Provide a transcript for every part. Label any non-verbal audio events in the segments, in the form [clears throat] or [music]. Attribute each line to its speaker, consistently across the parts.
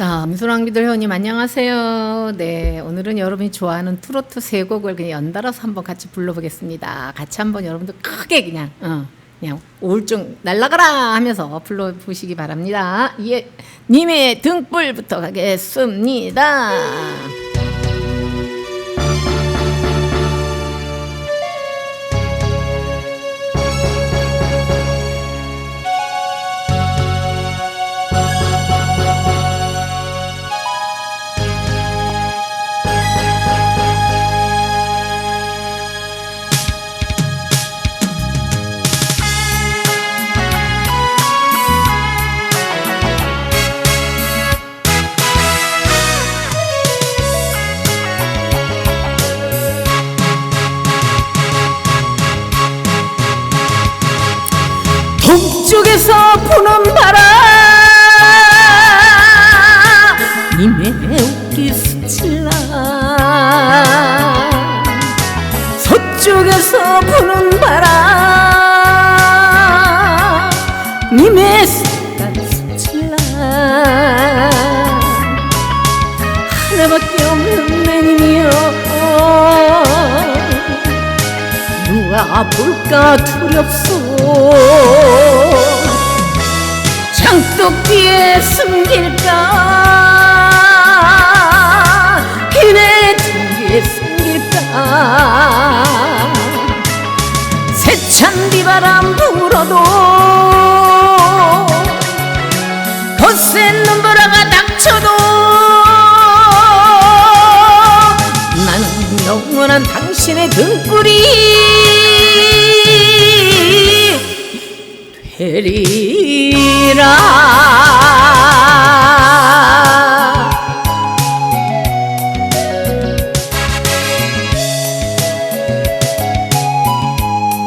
Speaker 1: 자, 미소랑기들 회원님 안녕하세요. 네, 오늘은 여러분이 좋아하는 트로트 세 곡을 그냥 연달아서 한번 같이 불러보겠습니다. 같이 한번 여러분들 크게 그냥 어, 그냥 우울증 날라가라 하면서 불러보시기 바랍니다. 예, 님의 등불부터 가겠습니다. 부는 바람 님의 웃기 스칠라. 서쪽에서 부는 바람 님의 스칠라. 하나밖에 없는 내 님이여. 누가 볼까 두렵소 장독 뒤에 숨길까? 그네 등 뒤에 숨길까? 세찬 비바람 불어도 거센 눈보라가 닥쳐도 나는 영원한 당신의 등불이 되리라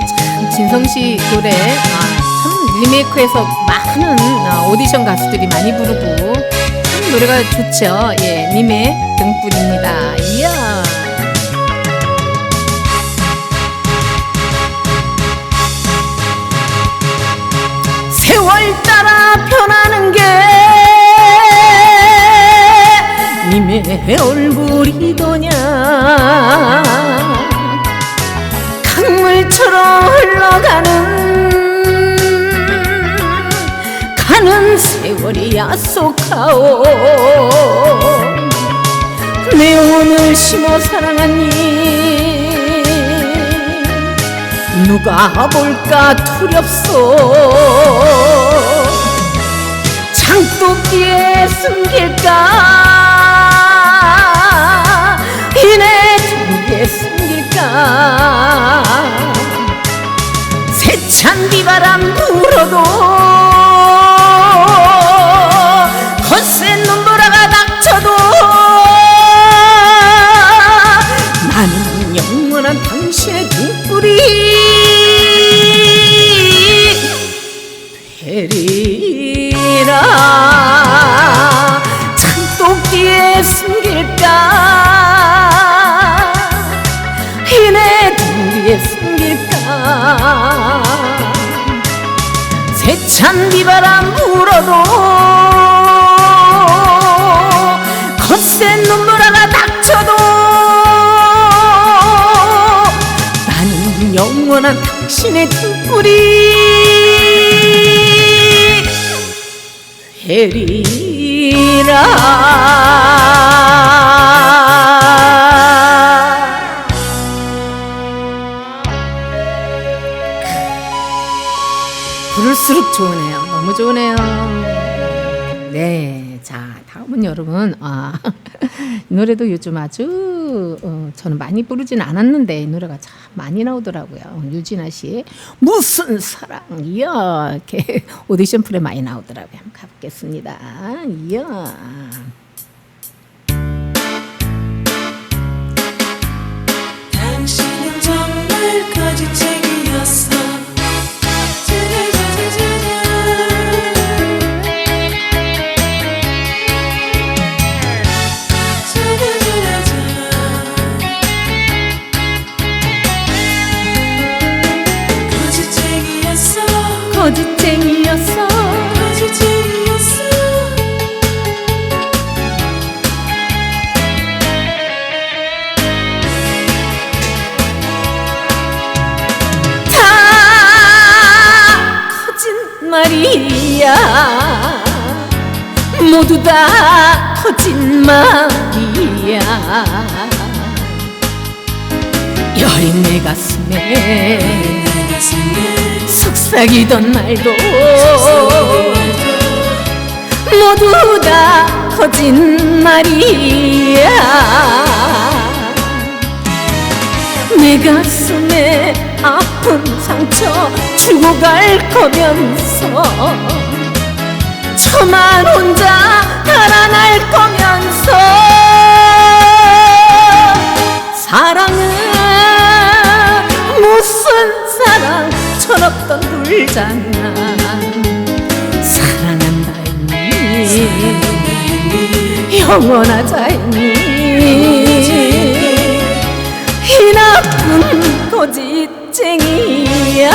Speaker 1: 참 진성씨 노래 아, 참 리메이크해서 많은 어, 오디션 가수들이 많이 부르고 참 노래가 좋죠. 예, 님의 등불입니다. 이야. 세월 따라 변하는 게 님의 얼굴이더냐? 강물처럼 흘러가는 가는 세월이 야속하오. 내 오늘 심어 사랑한 님 누가 볼까 두렵소 숨길까? 이내 등에 숨길까? 세찬 비바람 불어도 거센 눈보라가 닥쳐도 나는 영원한 당신의 등불이 바람 불어도 거센 눈보라가 닥쳐도 나는 영원한 당신의 등불이 되리라 부를수록 좋으네요. 너무 좋으네요. 네. 자, 다음은 여러분. 아, [laughs] 이 노래도 요즘 아주 어, 저는 많이 부르진 않았는데 이 노래가 참 많이 나오더라고요. 유진아 씨의 무슨 사랑. 이야. 이렇게 [laughs] 오디션 프레 많이 나오더라고요. 한번 가보겠습니다. 이야.
Speaker 2: 당신은 정말 거짓쟁이였어
Speaker 1: 말이야. 모두 다 거짓말이야. 가슴에
Speaker 2: 내 가슴에
Speaker 1: 속삭이던 말도 모두 다 거짓말이야. 내 가슴에 아픈 상처 주고 갈 거면서 저만 혼자 달아날 거면서 사랑은 무슨 사랑 철없던 불장난 사랑한다 했니 영원하자 했니. 이 나쁜 거짓쟁이야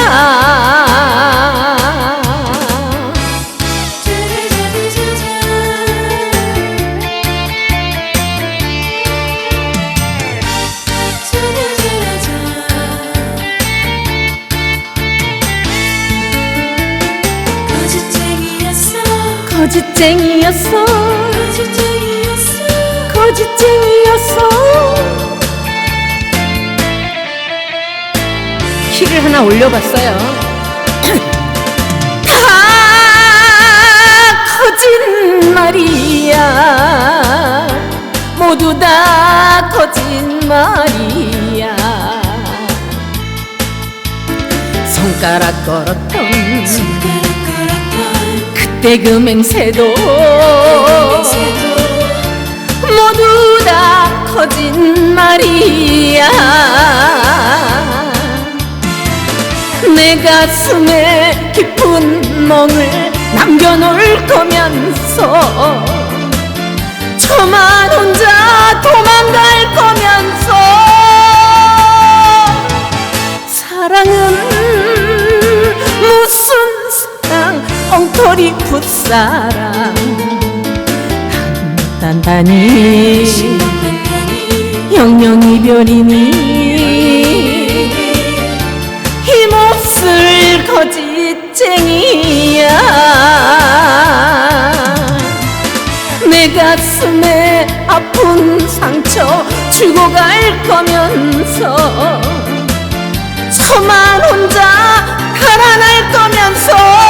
Speaker 2: 거짓쟁이였어.
Speaker 1: 거짓쟁이였어.
Speaker 2: 거짓쟁이였어.
Speaker 1: 키를 하나 올려봤어요. [clears throat] 다 거짓말이야. 모두 다 거짓말이야. 손가락 걸었던
Speaker 2: 손가락 새도
Speaker 1: 모두 다 거짓말이야. 내 가슴에 깊은 멍을 남겨놓을 거면서 저만 혼자 도망갈 거면 풋사랑. 단단히 영영 이별이니 힘없을 거짓쟁이야. 내 가슴에 아픈 상처 주고 갈 거면서 저만 혼자 달아날 거면서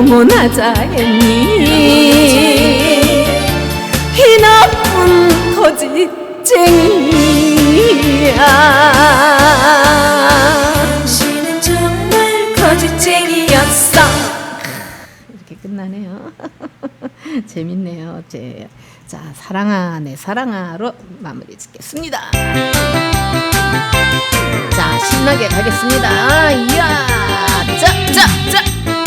Speaker 1: 영원하자 했니 이 나쁜 거짓쟁이야
Speaker 2: 당신은 정말
Speaker 1: 거짓쟁이였어. 이렇게 끝나네요. [laughs] 재밌네요. 제, 자, 사랑아, 내 사랑아로 마무리 짓겠습니다. 자, 신나게 가겠습니다. 이야, 자, 자, 자.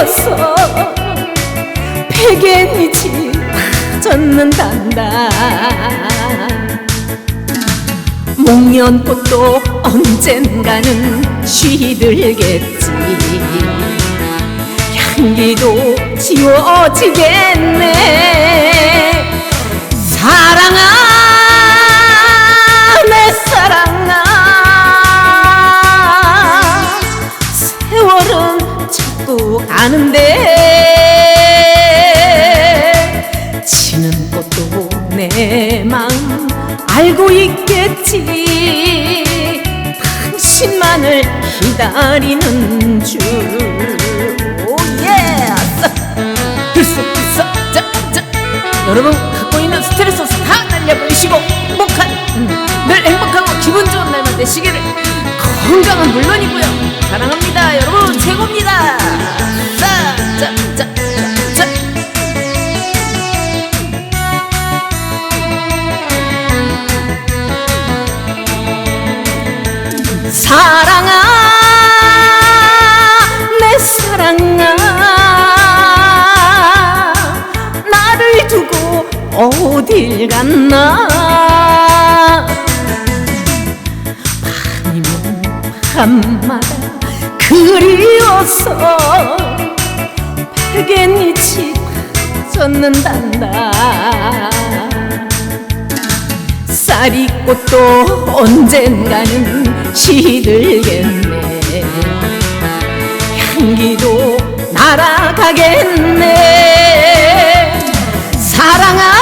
Speaker 1: 그리워서 베개 밑이 젖는단다. 목련꽃도 언젠가는 시들겠지. 향기도 지워지겠네. 사랑아 기다리는 줄 오예 들썩들썩 자자 여러분 갖고 있는 스트레스 다 날려버리시고 행복한 음, 늘 행복하고 기분 좋은 날만 되시기를 건강은 물론이고요. 사랑합니다, 여러분 최고입니다. 자. 사랑 어딜 갔나? 밤이면 밤마다 그리워서 백엔이치 젖는단다. 쌀이꽃도 언젠가는 시들겠네. 향기도 날아가겠네. 사랑아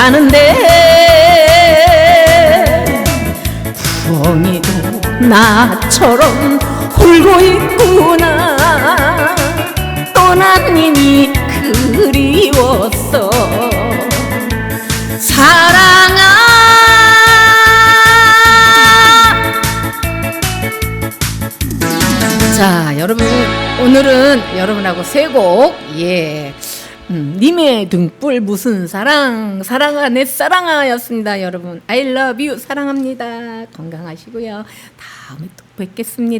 Speaker 1: 가는데 부엉이도 나처럼 울고 있구나. 떠난 님이 그리웠어. 사랑아. 자 여러분 오늘은 여러분하고 세 곡 예 음, 님의 등불 무슨 사랑 사랑아 내 사랑아였습니다 여러분. I love you. 사랑합니다. 건강하시고요. 다음에 또 뵙겠습니다.